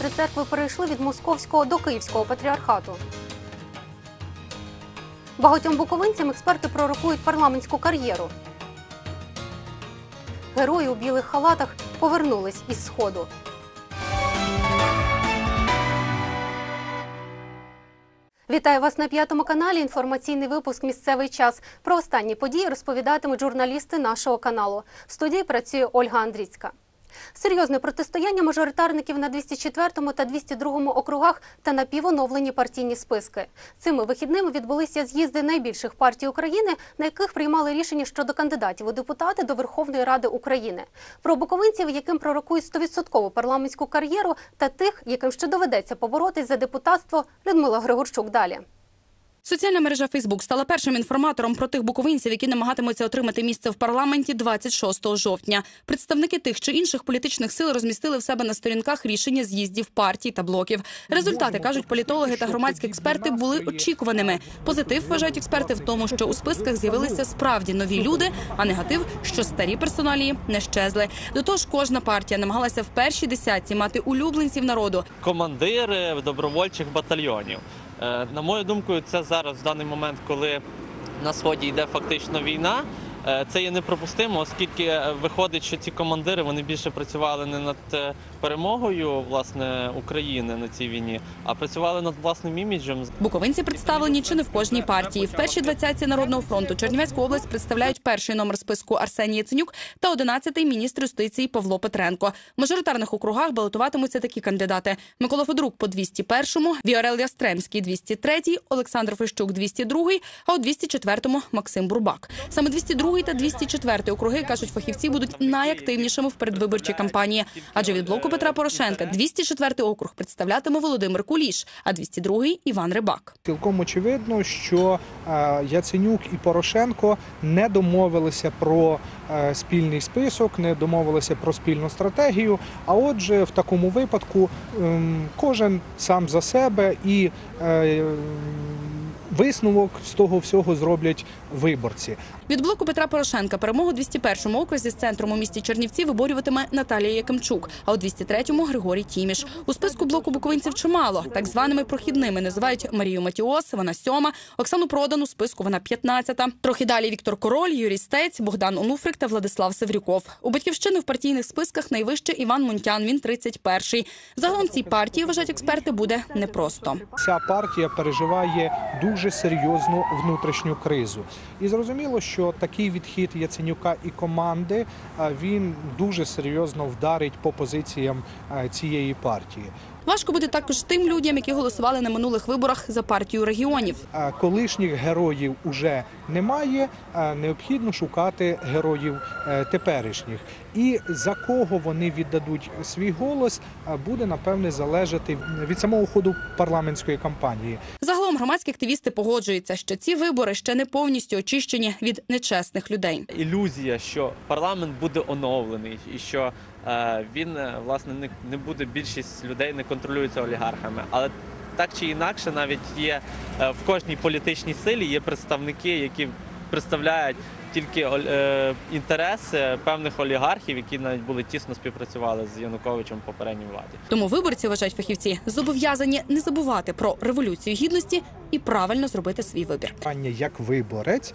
Сестри церкви перейшли від московського до київського патріархату. Багатьом буковинцям експерти пророкують парламентську кар'єру. Герої у білих халатах повернулись із сходу. Вітаю вас на п'ятому каналі. Інформаційний випуск Місцевий час. Про останні події розповідатимуть журналісти нашого каналу. В студії працює Ольга Андріцька. Серйозне протистояння мажоритарників на 204 та 202 округах та напівоновлені партійні списки. Цими вихідними відбулися з'їзди найбільших партій України, на яких приймали рішення щодо кандидатів у депутати до Верховної Ради України. Про буковинців, яким пророкують 100% парламентську кар'єру, та тих, яким ще доведеться поборотись за депутатство, Людмила Григорчук далі. Соціальна мережа Фейсбук стала першим інформатором про тих буковинців, які намагатимуться отримати місце в парламенті 26 жовтня. Представники тих чи інших політичних сил розмістили в себе на сторінках рішення з'їздів партій та блоків. Результати кажуть політологи та громадські експерти були очікуваними. Позитив вважають експерти в тому, що у списках з'явилися справді нові люди, а негатив, що старі персоналії не щезли. До того ж, кожна партія намагалася в першій десятці мати улюбленців народу. командири добровольчих батальйонів. Е, На мою думку, це зараз в даний момент, коли на сході йде фактично війна. Е, Це є неприпустимо, оскільки е, виходить, що ці командири вони більше працювали не над е, перемогою власне України на цій війні, а працювали над власним іміджем. Буковинці представлені чи не в кожній партії. В першій двадцятці народного фронту Чернівецьку область представляють перший номер списку Арсеній Яценюк та одинадцятий міністр юстиції Павло Петренко. В мажоритарних округах балотуватимуться такі кандидати: Микола Федорук по 201-му, Віорел Ястремський 203-й, Олександр Фещук 202-й, а у 204-му Максим Бурбак. Саме 202-й та 204-й округи кажуть фахівці будуть найактивнішими в передвиборчій кампанії. Адже від блоку Петра Порошенка 204-й округ представлятиме Володимир Куліш, а 202-й – Іван Рибак. Цілком очевидно, що е, Яценюк і Порошенко не домовилися про е, спільний список, не домовилися про спільну стратегію. А отже, в такому випадку ем, кожен сам за себе і е, висновок з того всього зроблять виборці. Від блоку Петра Порошенка перемогу у 201-му окрузі з центром у місті Чернівці виборюватиме Наталія Якимчук, а у 203-му – Григорій Тіміш. У списку блоку буковинців чимало. Так званими прохідними називають Марію Матіос, вона сьома, Оксану Продан у списку вона 15-та. Трохи далі Віктор Король, Юрій Стець, Богдан Онуфрик та Владислав Севрюков. У батьківщини в партійних списках найвище Іван Мунтян, він 31-й. Загалом цій партії, вважають експерти, буде непросто. Ця партія переживає дуже серйозну внутрішню кризу. І зрозуміло, що такий відхід Яценюка і команди він дуже серйозно вдарить по позиціям цієї партії. Важко буде також тим людям, які голосували на минулих виборах за партію регіонів. Колишніх героїв уже немає. Необхідно шукати героїв е, теперішніх. І за кого вони віддадуть свій голос, буде напевне залежати від самого ходу парламентської кампанії. Загалом громадські активісти погоджуються, що ці вибори ще не повністю очищені від нечесних людей. Ілюзія, що парламент буде оновлений і що е, він е, власне не, не буде більшість людей не контролюється олігархами, але так чи інакше, навіть є е, в кожній політичній силі є представники, які представляють тільки е, інтереси певних олігархів, які навіть були тісно співпрацювали з Януковичем попередній владі. Тому виборці вважають фахівці зобов'язані не забувати про революцію гідності і правильно зробити свій вибір. Питання як виборець,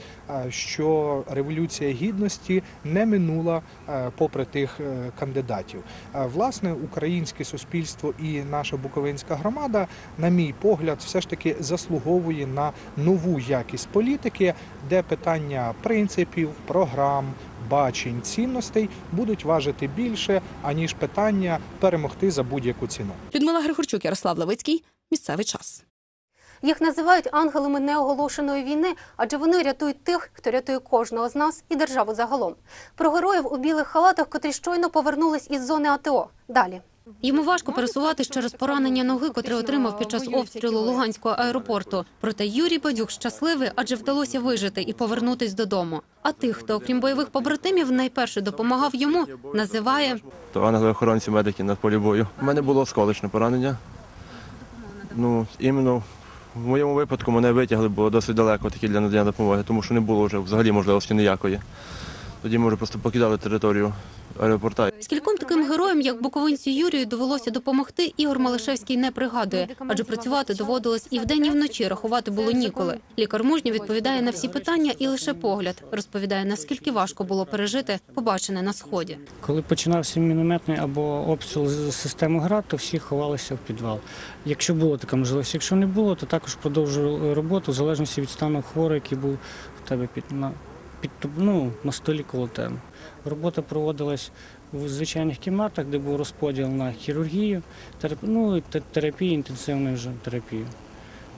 що революція гідності не минула е, попри тих е, кандидатів. Власне, українське суспільство і наша буковинська громада, на мій погляд, все ж таки заслуговує на нову якість політики, де питання принципів, програм. Бачень цінностей будуть важити більше аніж питання перемогти за будь-яку ціну. Людмила Григорчук, Ярослав Левицький. Місцевий час. Їх називають ангелами неоголошеної війни, адже вони рятують тих, хто рятує кожного з нас і державу загалом. Про героїв у білих халатах, котрі щойно повернулись із зони АТО. Далі. Йому важко пересуватись через поранення ноги, котре отримав під час обстрілу Луганського аеропорту. Проте Юрій Бадюк щасливий, адже вдалося вижити і повернутись додому. А тих, хто окрім бойових побратимів найперше допомагав йому, називає то ангели-охоронці медики на полі бою. У мене було осколочне поранення. Ну, іменно в моєму випадку мене витягли, було досить далеко такі для надання допомоги, тому що не було вже взагалі можливості ніякої. Тоді ми вже просто покидали територію аеропорта. Таким героям, як буковинцю Юрію, довелося допомогти. Ігор Малишевський не пригадує, адже працювати доводилось і вдень, і вночі рахувати було ніколи. Лікар мужньо відповідає на всі питання, і лише погляд розповідає, наскільки важко було пережити побачене на сході. Коли починався мінометний або обстріл з системи ГРАД, то всі ховалися в підвал. Якщо була така можливість, якщо не було, то також продовжували роботу в залежності від стану хворого, який був в тебе під на під ну, на столі коло тебе. Робота проводилась в звичайних кімнатах, де був розподіл на хірургію, терап... ну, і те- терапію, інтенсивну вже терапію.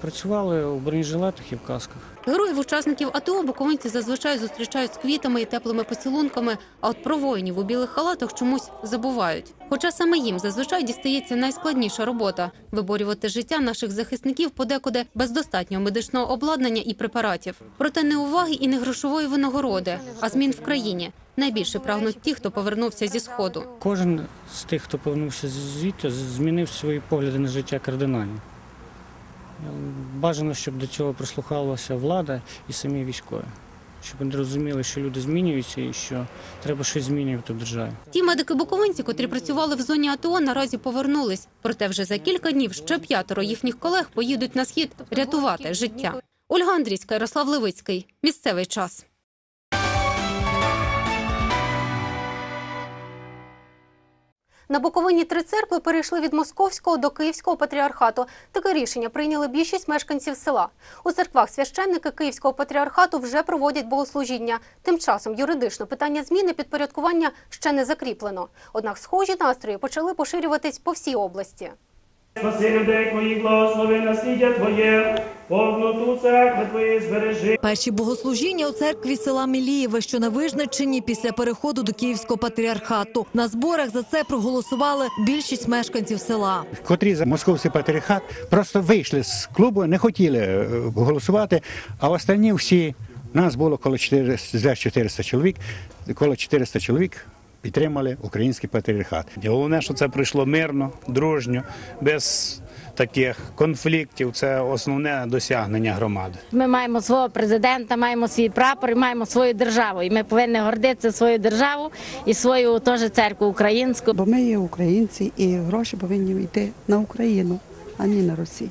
Працювали у бронежилетах і в касках. Героїв учасників АТО буковинці зазвичай зустрічають з квітами і теплими поцілунками, а от про воїнів у білих халатах чомусь забувають. Хоча саме їм зазвичай дістається найскладніша робота виборювати життя наших захисників подекуди без достатнього медичного обладнання і препаратів. Проте не уваги і не грошової винагороди, а змін в країні. Найбільше прагнуть ті, хто повернувся зі сходу. Кожен з тих, хто повернувся звідти, змінив свої погляди на життя кардинально. Бажано, щоб до цього прислухалася влада і самі військові, щоб вони розуміли, що люди змінюються і що треба щось змінювати в державі. Ті медики-буковинці, котрі працювали в зоні АТО, наразі повернулись. Проте вже за кілька днів ще п'ятеро їхніх колег поїдуть на схід рятувати життя. Ольга Андрійська, Ярослав Левицький. Місцевий час. На Буковині три церкви перейшли від московського до київського патріархату. Таке рішення прийняли більшість мешканців села. У церквах священники київського патріархату вже проводять богослужіння. Тим часом юридично питання зміни підпорядкування ще не закріплено. Однак схожі настрої почали поширюватись по всій області. Спаси людей твоїх, благослови насліддя Твоє, повноту церкви збережи. Перші богослужіння у церкві села Мілієве, що на Вижниччині після переходу до Київського патріархату. На зборах за це проголосували більшість мешканців села. котрі за московський патріархат просто вийшли з клубу, не хотіли е, голосувати. А останні всі нас було коло 400, за 400 чоловік, коло 400 чоловік підтримали український патріархат. Головне, що це пройшло мирно, дружньо, без таких конфліктів. Це основне досягнення громади. Ми маємо свого президента, маємо свій прапор, і маємо свою державу. І ми повинні гордитися свою державу і свою теж церкву українську. Бо ми є українці, і гроші повинні йти на Україну, а не на Росію.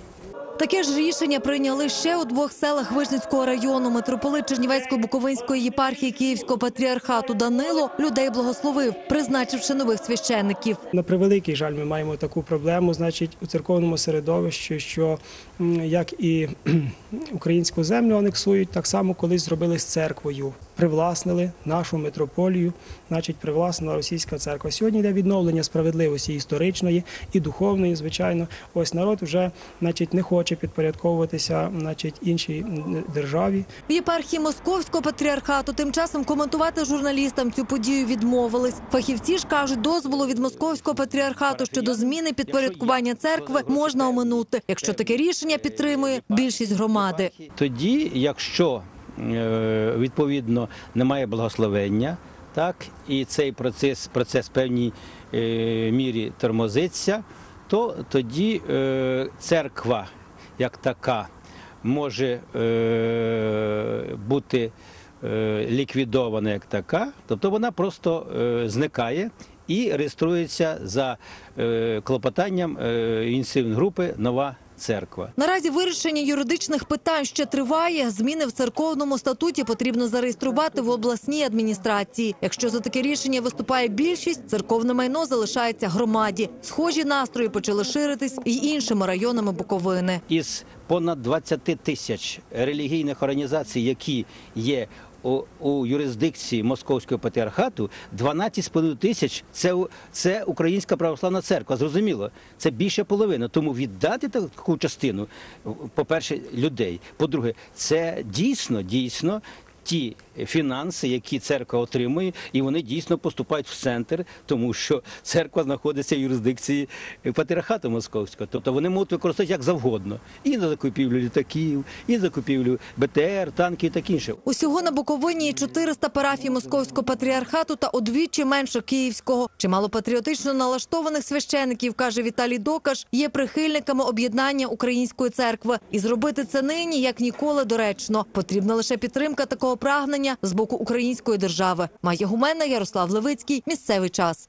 Таке ж рішення прийняли ще у двох селах Вижницького району. Митрополит Чернівецько-Буковинської єпархії Київського патріархату Данило людей благословив, призначивши нових священників. На превеликий жаль, ми маємо таку проблему, значить, у церковному середовищі, що як і українську землю анексують, так само колись зробили з церквою. Привласнили нашу митрополію, значить, привласнила російська церква. Сьогодні йде відновлення справедливості історичної і духовної, звичайно. Ось народ вже значить, не хоче підпорядковуватися значить, іншій державі. В єпархії Московського патріархату тим часом коментувати журналістам цю подію відмовились. Фахівці ж кажуть, дозволу від московського патріархату щодо зміни підпорядкування церкви можна оминути, якщо таке рішення підтримує більшість громади. Тоді, якщо е, відповідно немає благословення, так і цей процес, процес в певній е, мірі тормозиться, то тоді е, церква як така може бути ліквідована як така, тобто вона просто зникає. І реєструється за клопотанням ініціативної групи нова церква. Наразі вирішення юридичних питань ще триває. Зміни в церковному статуті потрібно зареєструвати в обласній адміністрації. Якщо за таке рішення виступає більшість, церковне майно залишається громаді. Схожі настрої почали ширитись і іншими районами Буковини. Із понад 20 тисяч релігійних організацій, які є у, юрисдикції Московського патріархату, 12,5 тисяч це, це Українська православна церква. Зрозуміло, це більше половини. Тому віддати таку частину, по-перше, людей. По-друге, це дійсно, дійсно. Ті фінанси, які церква отримує, і вони дійсно поступають в центр, тому що церква знаходиться в юрисдикції патріархату московського. Тобто вони можуть використовувати як завгодно і на закупівлю літаків, і закупівлю БТР, танків і таке інше. Усього на Буковині є 400 парафій московського патріархату та удвічі менше київського. Чимало патріотично налаштованих священиків, каже Віталій Докаш, є прихильниками об'єднання української церкви. І зробити це нині як ніколи доречно. Потрібна лише підтримка такого прагнення з боку української держави. Має гумена Ярослав Левицький. Місцевий час.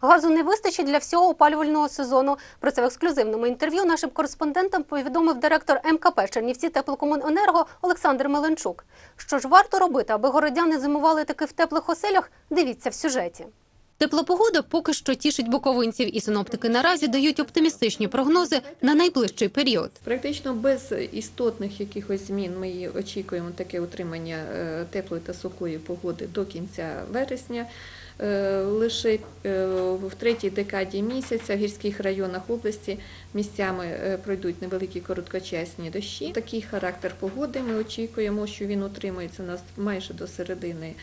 Газу не вистачить для всього опалювального сезону. Про це в ексклюзивному інтерв'ю нашим кореспондентам повідомив директор МКП Чернівці теплокомуненерго Олександр Меленчук. Що ж варто робити, аби городяни зимували таки в теплих оселях? Дивіться в сюжеті. Тепла погода поки що тішить буковинців, і синоптики наразі дають оптимістичні прогнози на найближчий період. Практично без істотних якихось змін ми очікуємо таке утримання е, теплої та сухої погоди до кінця вересня. Е, Лише е, в третій декаді місяця в гірських районах області місцями пройдуть невеликі короткочасні дощі. Такий характер погоди ми очікуємо, що він утримується нас майже до середини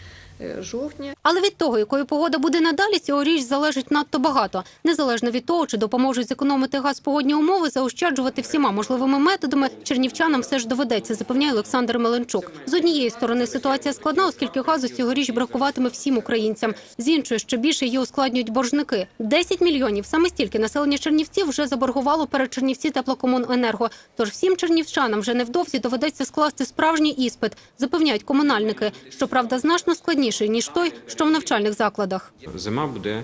жовтня. Але від того, якою погода буде надалі, цьогоріч залежить надто багато. Незалежно від того, чи допоможуть зекономити газ погодні умови, заощаджувати всіма можливими методами чернівчанам все ж доведеться, запевняє Олександр Меленчук. З однієї сторони ситуація складна, оскільки газу цьогоріч бракуватиме всім українцям. З іншої ще більше її ускладнюють боржники. 10 мільйонів саме стільки населення Чернівців вже заборгувало перед Чернівці теплокомуненерго. Тож всім чернівчанам вже невдовзі доведеться скласти справжній іспит, запевняють комунальники. Щоправда, значно складніший ніж той, що в навчальних закладах. Зима буде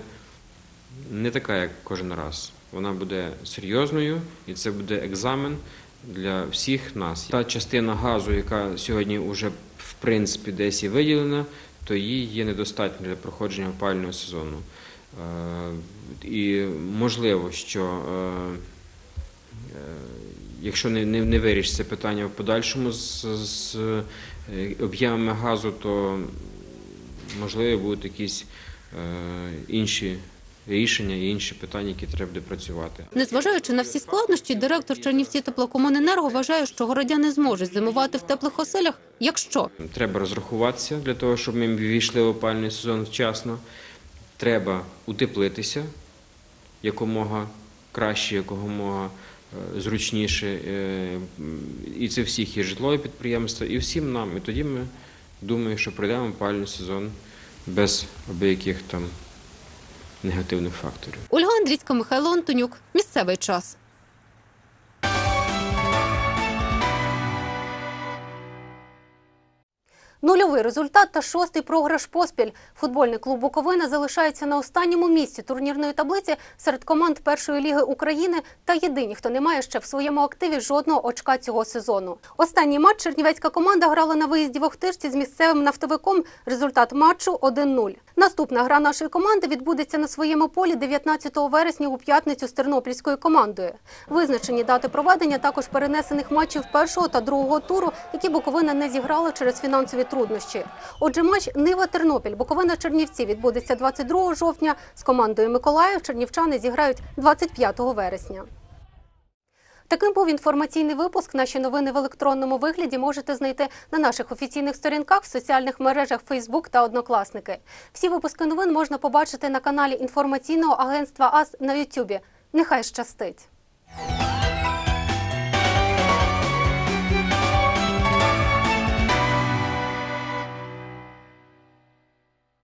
не така, як кожен раз. Вона буде серйозною, і це буде екзамен для всіх нас. Та частина газу, яка сьогодні вже в принципі десь і виділена, то її є недостатньо для проходження опалювального сезону. Е, І можливо, що е, е, якщо не, вирішиться питання в подальшому з, об'ємами газу, то можливо будуть якісь е, інші рішення і інші питання, які треба буде працювати. Незважаючи на всі складнощі, директор Чернівці теплокомуненерго вважає, що городяни зможуть зимувати в теплих оселях, якщо Треба розрахуватися для того, щоб ми ввійшли в опальний сезон вчасно. Треба утеплитися якомога краще, якомога е, зручніше. е, І це всіх і житлові підприємства, і всім нам. І тоді ми думаю, що пройдемо пальний сезон без обяких там негативних факторів. Ольга Андрійська, Михайло Антонюк. Місцевий час. Нульовий результат та шостий програш поспіль. Футбольний клуб Буковина залишається на останньому місці турнірної таблиці серед команд першої ліги України та єдині, хто не має ще в своєму активі жодного очка цього сезону. Останній матч чернівецька команда грала на виїзді в Охтирці з місцевим нафтовиком. Результат матчу 1-0. Наступна гра нашої команди відбудеться на своєму полі 19 вересня у п'ятницю з тернопільською командою. Визначені дати проведення також перенесених матчів першого та другого туру, які Буковина не зіграла через фінансові труднощі. Отже, матч Нива Тернопіль Буковина Чернівці відбудеться 22 жовтня. З командою Миколаїв чернівчани зіграють 25 вересня. Таким був інформаційний випуск. Наші новини в електронному вигляді можете знайти на наших офіційних сторінках в соціальних мережах Facebook та Однокласники. Всі випуски новин можна побачити на каналі інформаційного агентства АС на Ютубі. Нехай щастить!